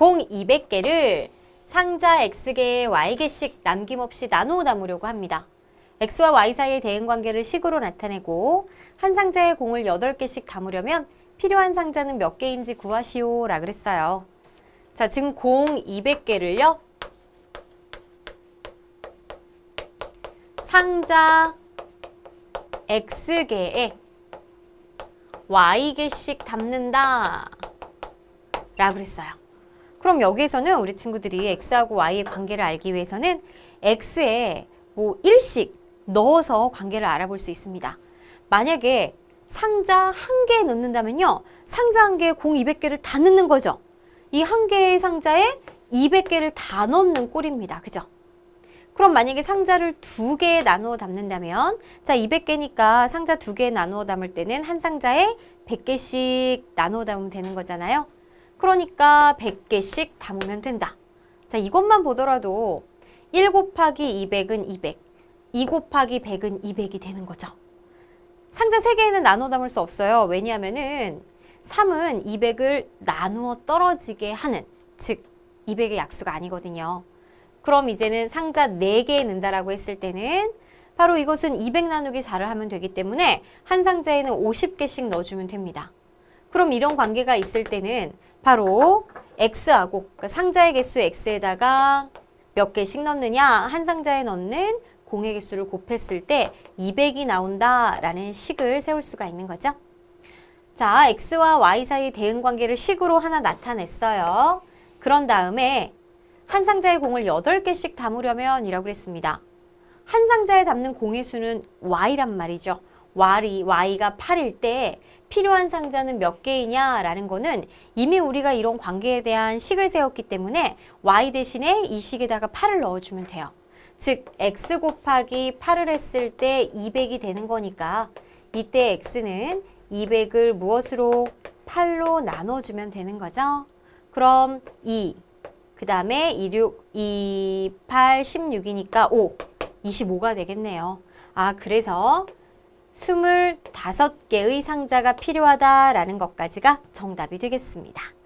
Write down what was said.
공 200개를 상자 X개에 Y개씩 남김없이 나누어 담으려고 합니다. X와 Y 사이의 대응 관계를 식으로 나타내고 한 상자에 공을 8개씩 담으려면 필요한 상자는 몇 개인지 구하시오 라 그랬어요. 자, 지금 공 200개를요. 상자 X개에 Y개씩 담는다 라 그랬어요. 그럼 여기에서는 우리 친구들이 X하고 Y의 관계를 알기 위해서는 X에 뭐 1씩 넣어서 관계를 알아볼 수 있습니다. 만약에 상자 한 개 넣는다면요. 상자 한 개에 공 200개를 다 넣는 거죠. 이 한 개의 상자에 200개를 다 넣는 꼴입니다. 그죠? 그럼 만약에 상자를 두 개에 나누어 담는다면 자 200개니까 상자 두 개에 나누어 담을 때는 한 상자에 100개씩 나누어 담으면 되는 거잖아요. 그러니까 100개씩 담으면 된다. 자 이것만 보더라도 1 곱하기 200은 200, 2 곱하기 100은 200이 되는 거죠. 상자 3개에는 나눠 담을 수 없어요. 왜냐하면은 3은 200을 나누어 떨어지게 하는, 즉 200의 약수가 아니거든요. 그럼 이제는 상자 4개에 넣는다라고 했을 때는 바로 이것은 200 나누기 4를 하면 되기 때문에 한 상자에는 50개씩 넣어주면 됩니다. 그럼 이런 관계가 있을 때는 바로 x하고 그러니까 상자의 개수 x에다가 몇 개씩 넣느냐 한 상자에 넣는 공의 개수를 곱했을 때 200이 나온다라는 식을 세울 수가 있는 거죠. 자, x와 y 사이 대응 관계를 식으로 하나 나타냈어요. 그런 다음에 한 상자의 공을 8개씩 담으려면 이라고 했습니다. 한 상자에 담는 공의 수는 y란 말이죠. Y, y가 8일 때 필요한 상자는 몇 개이냐 라는 거는 이미 우리가 이런 관계에 대한 식을 세웠기 때문에 y 대신에 이 식에다가 8을 넣어주면 돼요. 즉 x 곱하기 8을 했을 때 200이 되는 거니까 이때 x는 200을 무엇으로 8로 나눠주면 되는 거죠. 그럼 2, 그 다음에 26, 2, 8, 16이니까 5, 25가 되겠네요. 아, 그래서 25개의 상자가 필요하다라는 것까지가 정답이 되겠습니다.